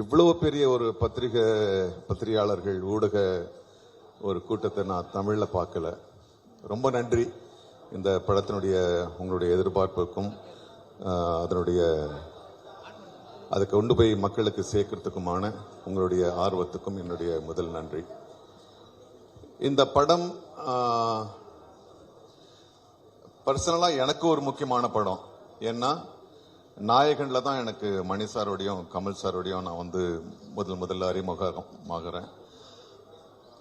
இவ்வளவு பெரிய ஒரு பத்திரிகை பத்திரிகையாளர்கள் ஊடக ஒரு கூட்டத்தை நான் தமிழில் பார்க்கல. ரொம்ப நன்றி. இந்த படத்தினுடைய உங்களுடைய எதிர்பார்ப்புக்கும் அதனுடைய அதை கொண்டு போய் மக்களுக்கு சேர்க்கறதுக்குமான உங்களுடைய ஆர்வத்துக்கும் என்னுடைய முதல் நன்றி. இந்த படம் பர்சனலாக எனக்கு ஒரு முக்கியமான படம். ஏன்னா நாயகனில் தான் எனக்கு மணி சாரோடையும் கமல் சாரோடையும் நான் வந்து முதல் முதல்ல அறிமுகமாகிறேன்.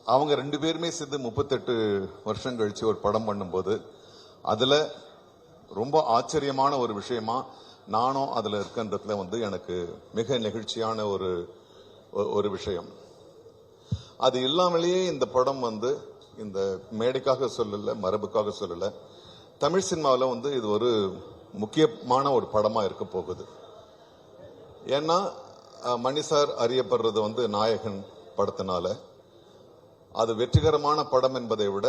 அவங்க ரெண்டு பேருமே சேர்ந்து முப்பத்தெட்டு வருஷம் கழிச்சு ஒரு படம் பண்ணும்போது அதில் ரொம்ப ஆச்சரியமான ஒரு விஷயமா நானும் அதில் இருக்கின்றதுல வந்து எனக்கு மிக நெகிழ்ச்சியான ஒரு ஒ- ஒரு விஷயம். அது இல்லாமலேயே இந்த படம் வந்து இந்த மேடைக்காக சொல்லலை மரபுக்காக சொல்லலை தமிழ் சினிமாவில் வந்து இது ஒரு முக்கியமான ஒரு படமாக இருக்க போகுது. ஏன்னா மணி சார் அறியப்படுறது வந்து நாயகன் படத்தினால. அது வெற்றிகரமான படம் என்பதை விட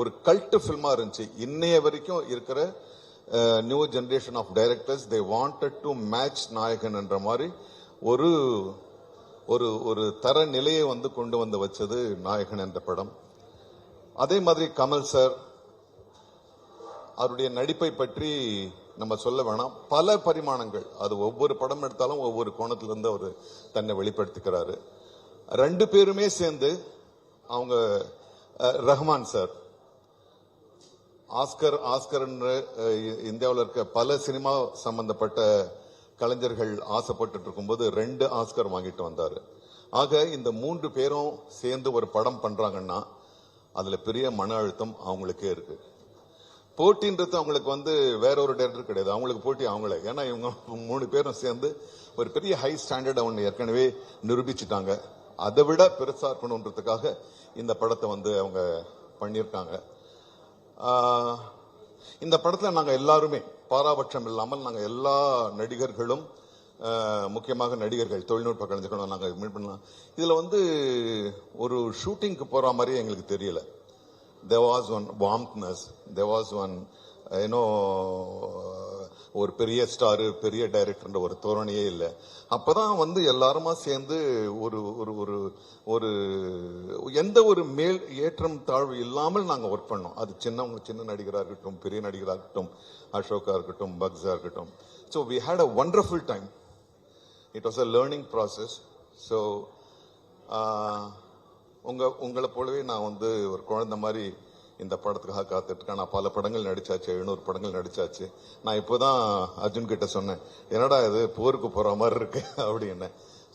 ஒரு கல்ட்டு ஃபில்மாக இருந்துச்சு. இன்னைய வரைக்கும் இருக்கிற new generation of directors they wanted to match Nayakan என்ற மாதிரி ஒரு ஒரு ஒரு தர நிலையை வந்து கொண்டு வந்து வச்சது நாயகன் என்ற படம். அதே மாதிரி கமல் சார் அவருடைய நடிப்பை பற்றி நம்ம சொல்ல வேணாம். பல பரிமாணங்கள். அது ஒவ்வொரு படம் எடுத்தாலும் ஒவ்வொரு கோணத்திலிருந்து அவர் தன்னை வெளிப்படுத்திக்கிறாரு. ரெண்டு பேருமே சேர்ந்து அவங்க ரஹ்மான் சார். ஆஸ்கர் ஆஸ்கர் இந்தியாவில் இருக்க பல சினிமா சம்பந்தப்பட்ட கலைஞர்கள் ஆசைப்பட்டு இருக்கும்போது ரெண்டு ஆஸ்கர் வாங்கிட்டு வந்தாரு. ஆக இந்த மூன்று பேரும் சேர்ந்து ஒரு படம் பண்றாங்கன்னா அதுல பெரிய மன அழுத்தம் அவங்களுக்கே இருக்கு. போட்டின்றது அவங்களுக்கு வந்து வேற ஒரு டேரக்டர் கிடையாது. அவங்களுக்கு போட்டி அவங்களே. ஏன்னா இவங்க மூணு பேரும் சேர்ந்து ஒரு பெரிய ஹை ஸ்டாண்டர்ட் அவங்க ஏற்கனவே நிரூபிச்சுட்டாங்க. அதை விட பெருசா இருக்கணுன்றதுக்காக இந்த படத்தை வந்து அவங்க பண்ணியிருக்காங்க. இந்த படத்தில் நாங்கள் எல்லாருமே பாராபட்சம் இல்லாமல் நாங்கள் எல்லா நடிகர்களும் முக்கியமாக நடிகர்கள் தொழில்நுட்ப கலைஞர்களும் நாங்கள் மீட் பண்ணலாம். இதில் வந்து ஒரு ஷூட்டிங்க்கு போகிற மாதிரி எங்களுக்கு தெரியலை. There was one warmthness. There was one you know ஒரு பெரிய ஸ்டாரு பெரிய டைரக்டர்ன்ற ஒரு தோரணையே இல்லை. அப்பதான் வந்து எல்லாருமா சேர்ந்து ஒரு ஒரு ஒரு ஒரு எந்த ஒரு மேல் ஏற்றம் தாழ்வு இல்லாமல் நாங்கள் ஒர்க் பண்ணோம். அது சின்னவங்க சின்ன நடிகராக இருக்கட்டும் பெரிய நடிகராக இருக்கட்டும் அசோகா இருக்கட்டும் பக்ஸாக இருக்கட்டும். So we had a wonderful time it was a learning process so உங்க உங்களை போலவே நான் வந்து ஒரு குழந்தை மாதிரி இந்த படத்துக்காக காத்துட்ருக்கேன். நான் பல படங்கள் நடிச்சாச்சு எழுநூறு படங்கள் நடித்தாச்சு நான் இப்போதான் அர்ஜுன் கிட்ட சொன்னேன் என்னடா இது போருக்கு போகிற மாதிரி இருக்கு அப்படின்னு.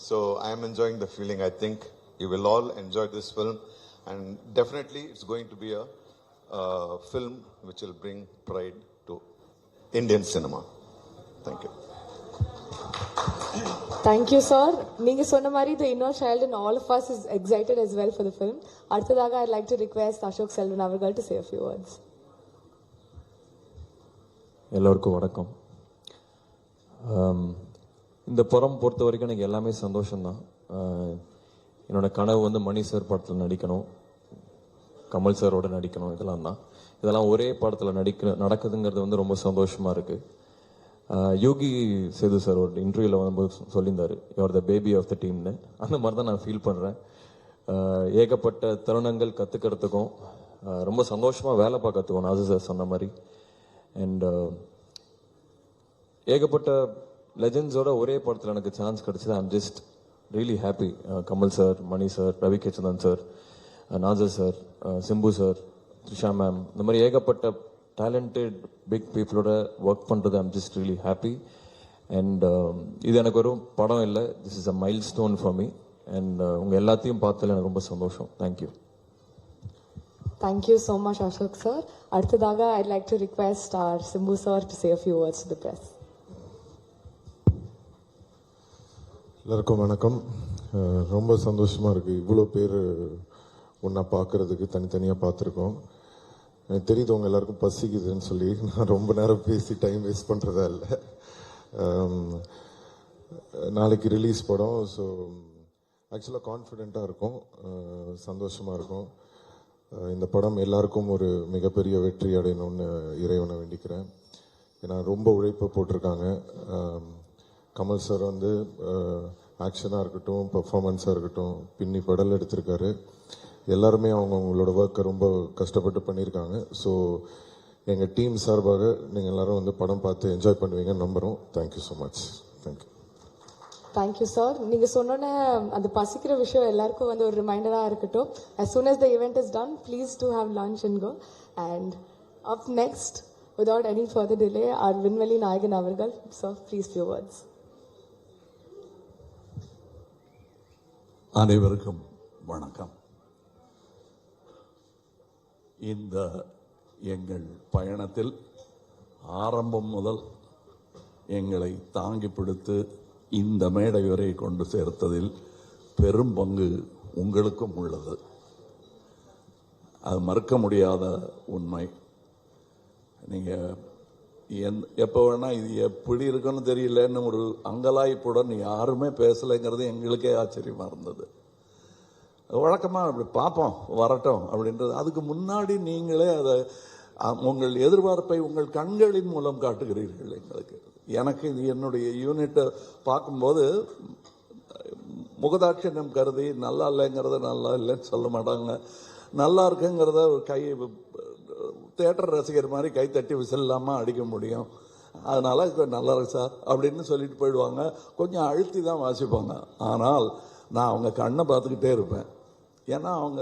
So I am enjoying the feeling I think you will all enjoy this film and definitely it's going to be a film which will bring pride to Indian cinema thank you thank you sir நீங்கள் சொன்ன மாதிரி the inner child and all of us is excited as well for the film அடுத்ததாக I like to request Ashok Selvan அவர்கள் to say few words எல்லோருக்கும் வணக்கம். இந்த படம் பொறுத்த வரைக்கும் எனக்கு எல்லாமே சந்தோஷம்தான். என்னோட கனவு வந்து மணி சார் படத்தில் நடிக்கணும் கமல் சாரோட நடிக்கணும் இதெல்லாம் தான். இதெல்லாம் ஒரே படத்தில் நடிக்க நடக்குதுங்கிறது வந்து ரொம்ப சந்தோஷமாக இருக்குது யோகி சேது சார் ஒரு இன்டர்வியூவில் வரும்போது சொல்லியிருந்தார். Your the baby of the டீம்னு அந்த மாதிரி தான் நான் ஃபீல் பண்ணுறேன் ஏகப்பட்ட தருணங்கள் கற்றுக்கிறதுக்கும் ரொம்ப சந்தோஷமாக வேலை பார்க்கறதுக்கும் நாசு சார் சொன்ன மாதிரி. அண்ட் ஏகப்பட்ட லெஜண்ட்ஸோட ஒரே படத்தில் எனக்கு சான்ஸ் கிடச்சிது. I'm just really happy Kamal sir Mani sir Ravi K Chandran sir Nassar sir Simbu sir Trisha ma'am இந்த மாதிரி ஏகப்பட்ட டேலண்டட் பிக் பீப்புளோட ஒர்க் பண்ணுறது I'm just really happy and இது எனக்கு ஒரு படம் இல்லை. This is a milestone for me and உங்கள் எல்லாத்தையும் பார்த்ததுல எனக்கு ரொம்ப சந்தோஷம். Thank you thank you so much Ashok sir அடுத்ததாக I like to request R Simbu sir to say few words the press எல்லாருக்கும் வணக்கம். ரொம்ப சந்தோஷமா இருக்கு. இவ்வளோ பேர் ஒன்றா பார்க்கறதுக்கு தனித்தனியாக பார்த்துருக்கோம். எனக்கு தெரியுது உங்கள் எல்லாருக்கும் பசிக்குதுன்னு சொல்லி. நான் ரொம்ப நேரம் பேசி டைம் வேஸ்ட் பண்ணுறதா இல்லை. நாளைக்கு ரிலீஸ் படம். ஸோ ஆக்சுவலாக கான்ஃபிடெண்ட்டாக இருக்கும். சந்தோஷமாக இருக்கும். இந்த படம் எல்லாருக்கும் ஒரு மிகப்பெரிய வெற்றி அடையணும்னு இறைவனை வேண்டிக்கிறேன். ஏன்னா ரொம்ப உழைப்பு போட்டிருக்காங்க. கமல் சார் வந்து ஆக்ஷனாக இருக்கட்டும் பர்ஃபார்மன்ஸாக இருக்கட்டும் பின்னி படல் எடுத்திருக்காரு. எல்லாருமே அவங்க அவங்களோட ஒர்க்கை ரொம்ப கஷ்டப்பட்டு பண்ணியிருக்காங்க. ஸோ எங்கள் டீம் சார்பாக நீங்கள் எல்லாரும் வந்து படம் பார்த்து என்ஜாய் பண்ணுவீங்கன்னு நம்புகிறோம் thank you so much thank you thank you sir நீங்கள் சொன்னோன்னே அந்த பசிக்கிற விஷயம் எல்லாருக்கும் வந்து ஒரு ரிமைண்டராக இருக்கட்டும். As soon as the event is done please to have lunch and go and up next without any further delay our விண்வெளி நாயகன் அவர்கள் சார் ப்ளீஸ் few words. அனைவருக்கும் வணக்கம். இந்த எங்கள் பயணத்தில் ஆரம்பம் முதல் எங்களை தாங்கி பிடித்து இந்த மேடை வரை கொண்டு சேர்த்ததில் பெரும் பங்கு உங்களுக்கும் உள்ளது. அது மறுக்க முடியாத உண்மை. நீங்கள் எந் எப்போ வேணால் இது எப்படி இருக்குன்னு தெரியலன்னு ஒரு அங்கலாய்ப்புடன் யாருமே பேசலைங்கிறது எங்களுக்கே ஆச்சரியமாக இருந்தது. வழக்கமாக அப்படி பார்ப்போம் வரட்டும் அப்படின்றது. அதுக்கு முன்னாடி நீங்களே அதை உங்கள் எதிர்பார்ப்பை உங்கள் கண்களின் மூலம் காட்டுகிறீர்கள் எங்களுக்கு. எனக்கு இது என்னுடைய யூனிட்டை பார்க்கும்போது முகதாட்சியம் கருதி நல்லா இல்லைங்கிறத நல்லா இல்லைன்னு சொல்ல மாட்டாங்க. நல்லா இருக்குங்கிறத ஒரு கை தேட்டர் ரசிகர் மாதிரி கை தட்டி விசில்லாமல் அடிக்க முடியும். அதனால் நல்லா இருக்கு சார் அப்படின்னு சொல்லிட்டு போயிடுவாங்க. கொஞ்சம் அழுத்தி தான் வாசிப்பாங்க. ஆனால் நான் அவங்க கண்ணை பார்த்துக்கிட்டே இருப்பேன். ஏன்னா அவங்க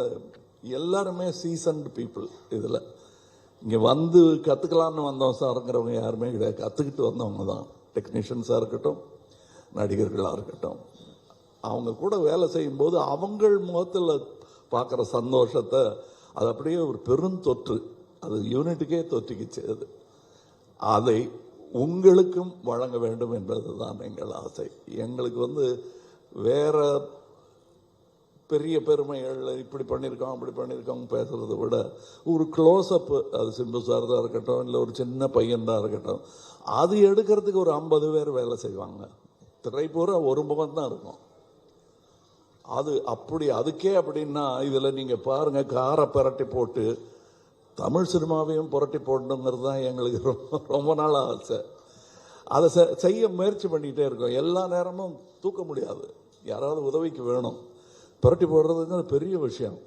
எல்லாருமே சீசன்டு பீப்புள் இதில். இங்கே வந்து கற்றுக்கலான்னு வந்தோம் சாருங்கிறவங்க யாருமே கிடையாது. கற்றுக்கிட்டு வந்தவங்க தான். டெக்னீஷியன்ஸாக இருக்கட்டும் நடிகர்களாக இருக்கட்டும். அவங்க கூட வேலை செய்யும்போது அவங்கள் முகத்தில் பார்க்குற சந்தோஷத்தை அது அப்படியே ஒரு பெருந்தொற்று அது யூனிட்டுக்கே தொற்றிக்கிச்சு அது அதை உங்களுக்கும் வழங்க வேண்டும் என்பது தான் எங்கள் ஆசை. எங்களுக்கு வந்து வேற பெரிய பெருமைகள் இப்படி பண்ணியிருக்கோம் அப்படி பண்ணியிருக்கோம் பேசுறதை விட ஒரு க்ளோஸ்அப் அது சிம்பு சார் தான் இருக்கட்டும் இல்லை ஒரு சின்ன பையன் தான் இருக்கட்டும் அது எடுக்கிறதுக்கு ஒரு ஐம்பது பேர் வேலை செய்வாங்க. திரைப்பூரா ஒரு முகம் தான் இருக்கும். அது அப்படி அதுக்கே அப்படின்னா இதில் நீங்கள் பாருங்க காரை பரட்டி போட்டு தமிழ் சினிமாவையும் புரட்டி போடணுங்கிறது தான் எங்களுக்கு ரொம்ப ரொம்ப நாள் ஆசை. அதை செ- செய்ய முயற்சி பண்ணிக்கிட்டே இருக்கோம். எல்லா நேரமும் தூக்க முடியாது. யாராவது உதவிக்கு வேணும். புரட்டி போடுறதுங்கிறது பெரிய விஷயம்.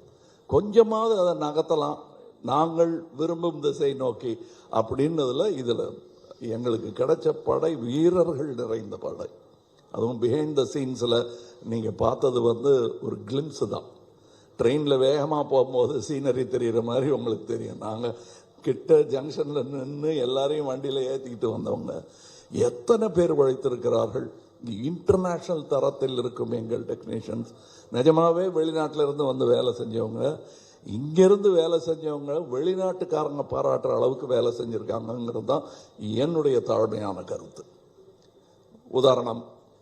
கொஞ்சமாவது அதை நகர்த்தலாம். நாங்கள் விரும்பும் திசை நோக்கி அப்படின்னதில் இதில் எங்களுக்கு கிடைச்ச படை வீரர்கள் நிறைந்த படை. அதுவும் பிஹைண்ட் த சீன்ஸில் நீங்கள் பார்த்தது வந்து ஒரு கிளிம்ஸு தான். ட்ரெயினில் வேகமாக போகும்போது சீனரி தெரிகிற மாதிரி உங்களுக்கு தெரியும். நாங்கள் கிட்ட ஜங்ஷனில் நின்று எல்லாரையும் வண்டியில் ஏற்றிக்கிட்டு வந்தவங்க. எத்தனை பேர் உழைத்திருக்கிறார்கள்? இன்டர்நேஷ்னல் தரத்தில் இருக்கும் எங்கள் டெக்னீஷியன்ஸ் நிஜமாகவே வெளிநாட்டிலிருந்து வந்து வேலை செஞ்சவங்க. இங்கேருந்து வேலை செஞ்சவங்க வெளிநாட்டுக்காரங்க பாராட்டுற அளவுக்கு வேலை செஞ்சுருக்காங்கங்கிறது தான் என்னுடைய தாழ்மையான கருத்து. உதாரணம்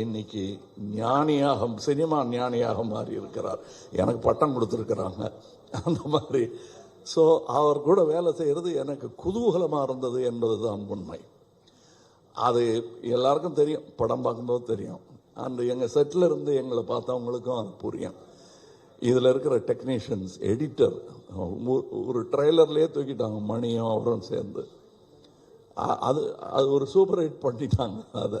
இன்னைக்கு ஞானியாக சினிமா ஞானியாக மாறி இருக்கிறார் எனக்கு பட்டம் கொடுத்துருக்குறாங்க. அந்த மாதிரி. ஸோ அவர் கூட வேலை செய்கிறது எனக்கு குதூகலமாக இருந்தது என்பது தான் உண்மை. அது எல்லாருக்கும் தெரியும். படம் பார்க்கும்போது தெரியும். அந்த எங்கள் செட்டில் இருந்து எங்களை பார்த்தவங்களுக்கும் அது புரியும். இதில் இருக்கிற டெக்னீஷியன்ஸ் எடிட்டர் ஒரு ட்ரெய்லர்லேயே தூக்கிட்டாங்க. மணியும் அவரும் சேர்ந்து. அது அது ஒரு சூப்பர் ஹிட் பண்ணிட்டாங்க. அதை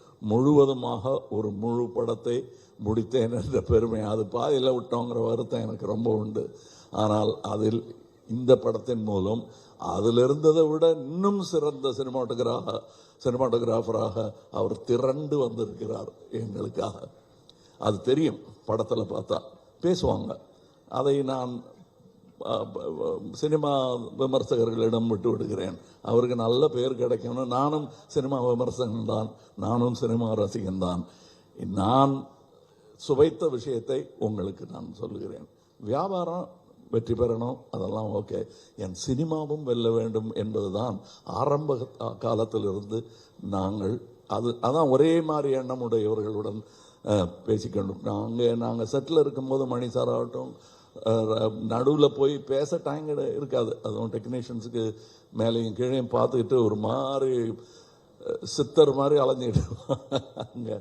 முழுவதுமாக ஒரு முழு படத்தை முடித்தேன் என்ற பெருமை. அது பாதியில் விட்டோங்கிற வருத்தம் எனக்கு ரொம்ப உண்டு. ஆனால் அதில் இந்த படத்தின் மூலம் அதில் இருந்ததை விட இன்னும் சிறந்த சினிமாட்டோகிராக சினிமாட்டோகிராஃபராக அவர் திரண்டு வந்திருக்கிறார் எங்களுக்காக. அது தெரியும் படத்தில் பார்த்தா. பேசுவாங்க. அதை நான் சினிமா விமர்சகர்களிடம் விட்டு விடுகிறேன். அவருக்கு நல்ல பேர் கிடைக்கணும் நானும் சினிமா விமர்சகன் தான். நானும் சினிமா ரசிகன் தான். நான் சுவைத்த விஷயத்தை உங்களுக்கு நான் சொல்லுகிறேன். வியாபாரம் வெற்றி பெறணும் அதெல்லாம் ஓகே. என் சினிமாவும் வெல்ல வேண்டும் என்பதுதான் ஆரம்ப காலத்திலிருந்து நாங்கள் அது அதான் ஒரே மாதிரி எண்ணம் உடையவர்களுடன் பேசிக்கொண்டோம். நாங்கள் நாங்கள் செட்டில் இருக்கும்போது மணி சார் ஆகட்டும் நடுவில் போய் பேச டைம் இருக்காது. அதுவும் டெக்னீஷியன்ஸுக்கு மேலேயும் கீழே பார்த்துக்கிட்டு ஒரு மாதிரி சித்தர் மாதிரி அலைஞ்சிட்டு அங்கே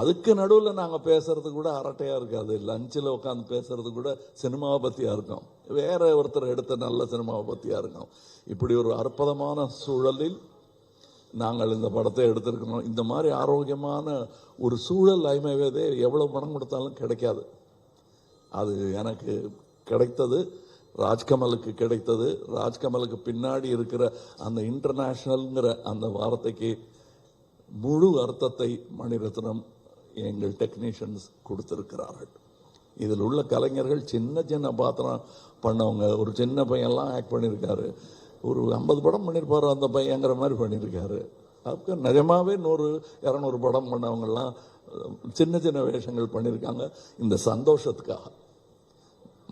அதுக்கு நடுவில் நாங்கள் பேசுறது கூட அரட்டையாக இருக்காது. லஞ்சில் உட்காந்து பேசுறது கூட சினிமாவை பற்றியாக இருக்கும். வேற ஒருத்தர் எடுத்த நல்ல சினிமாவை பற்றியாக இருக்கும். இப்படி ஒரு அற்புதமான சூழலில் நாங்கள் இந்த படத்தை எடுத்திருக்கிறோம். இந்த மாதிரி ஆரோக்கியமான ஒரு சூழல் ஐமவேதே எவ்வளோ பணம் கொடுத்தாலும் கிடைக்காது. அது எனக்கு கிடைத்தது ராஜ்கமலுக்கு கிடைத்தது. ராஜ்கமலுக்கு பின்னாடி இருக்கிற அந்த இன்டர்நேஷ்னல்ங்கிற அந்த வார்த்தைக்கு முழு அர்த்தத்தை மணிரத்னம் எங்கள் டெக்னீஷியன்ஸ் கொடுத்திருக்கிறார்கள். இதில் உள்ள கலைஞர்கள் சின்ன சின்ன பாத்திரம் பண்ணவங்க ஒரு சின்ன பையன்லாம் ஆக்ட் பண்ணியிருக்காரு. ஒரு ஐம்பது படம் பண்ணியிருப்பார் அந்த பையங்கிற மாதிரி பண்ணியிருக்காரு. அப்போ நிஜமாவே நூறு இரநூறு படம் பண்ணவங்கெல்லாம் சின்ன சின்ன வேஷங்கள் பண்ணியிருக்காங்க. இந்த சந்தோஷத்துக்காக.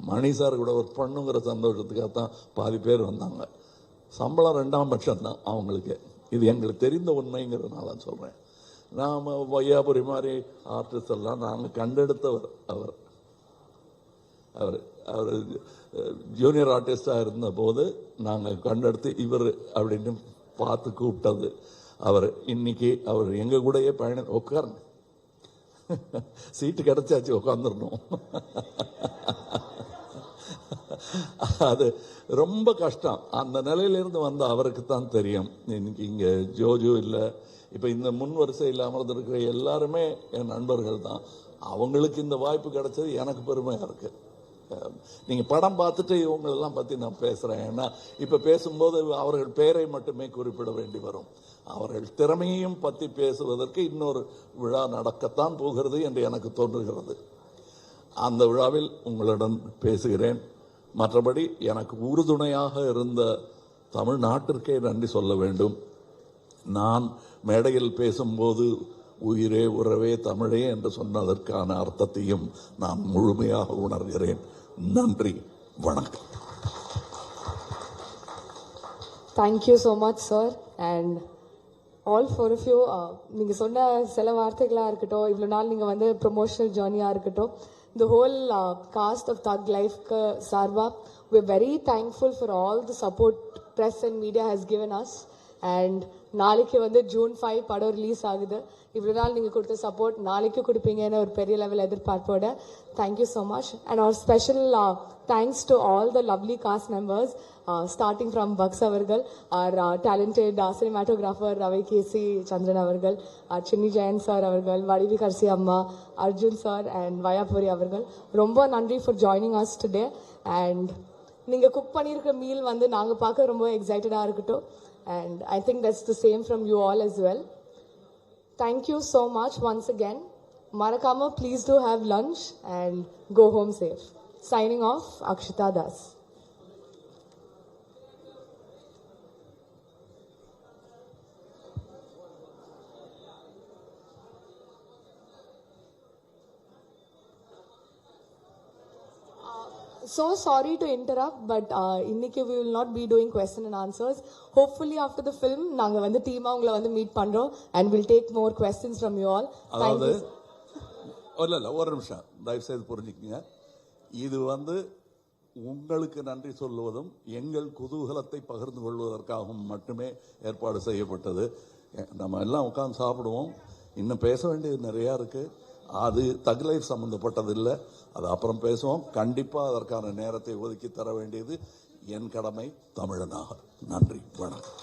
மணி சார் கூட ஒர்க் பண்ணுங்கிற சந்தோஷத்துக்காக தான் பாதி பேர் வந்தாங்க. சம்பளம் ரெண்டாம் பட்சம் தான் அவங்களுக்கு. இது எங்களுக்கு தெரிந்த உண்மைங்கிறதுனால சொல்கிறேன் நாம் வையாபுரி மாதிரி ஆர்டிஸ்ட் எல்லாம் நாங்கள் கண்டெடுத்தவர் அவர். அவர் அவர் ஜூனியர் ஆர்டிஸ்டாக இருந்த போது நாங்கள் கண்டெடுத்து இவர் அப்படின்னு பார்த்து கூப்பிட்டது. அவர் இன்னைக்கு அவர் எங்கள் கூடயே பயண உட்காருங்க. சீட்டு கிடைச்சாச்சு உட்காந்துடணும் அது ரொம்ப கஷ்டம். அந்த நிலையிலேருந்து வந்த அவருக்கு தான் தெரியும். இன்னைக்கு இங்கே ஜோஜோ இல்லை. இப்போ இந்த முன் வரிசையில் அமர்ந்திருக்கிற எல்லாருமே என் நண்பர்கள் தான். அவங்களுக்கு இந்த வாய்ப்பு கிடைச்சது எனக்கு பெருமையாக இருக்குது நீங்கள் படம் பார்த்துட்டு இவங்களெல்லாம் பற்றி நான் பேசுகிறேன் ஏன்னா இப்போ பேசும்போது அவர்கள் பெயரை மட்டுமே குறிப்பிட வேண்டி வரும். அவர்கள் திறமையையும் பற்றி பேசுவதற்கு இன்னொரு விழா நடக்கத்தான் போகிறது என்று எனக்கு தோன்றுகிறது. அந்த விழாவில் உங்களுடன் பேசுகிறேன். மற்றபடி எனக்கு உறுதுணையாக இருந்த தமிழ்நாட்டிற்கே நன்றி சொல்ல வேண்டும். நான் மேடையில் பேசும்போது உயிரே உறவே தமிழே என்று சொன்னதற்கான அர்த்தத்தையும் நான் முழுமையாக உணர்கிறேன். நன்றி. வணக்கம். Thank you so much sir and all all four of you, uh, சொன்ன சில வார்த்தைகளாக இருக்கட்டும் இவ்வளோ நாள் நீங்கள் வந்து ப்ரொமோஷனல் ஜேர்னியாக இருக்கட்டும் the whole uh, cast of Thug Life Ka Sarva. We're very thankful for all the support press and media has given us. And நாளைக்கு வந்து ஜூன் ஃபைவ் படம் ரிலீஸ் ஆகுது. இவ்வளோ நாள் நீங்கள் கொடுத்த சப்போர்ட் நாளைக்கு கொடுப்பீங்கன்னு ஒரு பெரிய லெவல் எதிர்பார்ப்போட thank you so much and our special thanks to all the lovely cast members starting from Bucks அவர்கள் our talented cinematographer Ravi K Chandran அவர்கள் ஆர் சின்னி ஜெயன் சார் அவர்கள் வடிவி கர்சி அம்மா அர்ஜுன் சார் அண்ட் வயாபுரி அவர்கள் ரொம்ப நன்றி for joining us today and நீங்கள் cook பண்ணியிருக்க meal வந்து நாங்கள் பார்க்க ரொம்ப எக்ஸைட்டடாக இருக்கட்டும். And I think that's the same from you all as well. Thank you so much once again. Marakama, please do have lunch and go home safe. Signing off, Akshita Das. Sorry to interrupt, but uh, இன்னைக்கு we will not be doing question and answers. Hopefully after the film, நாங்க வந்து டீமா உங்களை வந்து meet and we'll take more questions from you all. Thank அதாவது. இல்ல இல்ல ஒரு நிமிஷம் தயவு செய்து புரிஞ்சுக்கங்க இது வந்து உங்களுக்கு நன்றி சொல்லுவதும் எங்கள் குதூகலத்தை பகிர்ந்து கொள்வதற்காகவும் மட்டுமே ஏற்பாடு செய்யப்பட்டது நம்ம எல்லாம் உட்கார்ந்து சாப்பிடுவோம் இன்னும் பேச வேண்டியது நிறையா இருக்கு அது தகுலை சம்பந்தப்பட்டது இல்லை அது அப்புறம் பேசுவோம். கண்டிப்பாக அதற்கான நேரத்தை ஒதுக்கி தர வேண்டியது என் கடமை தமிழனாக. நன்றி. வணக்கம்.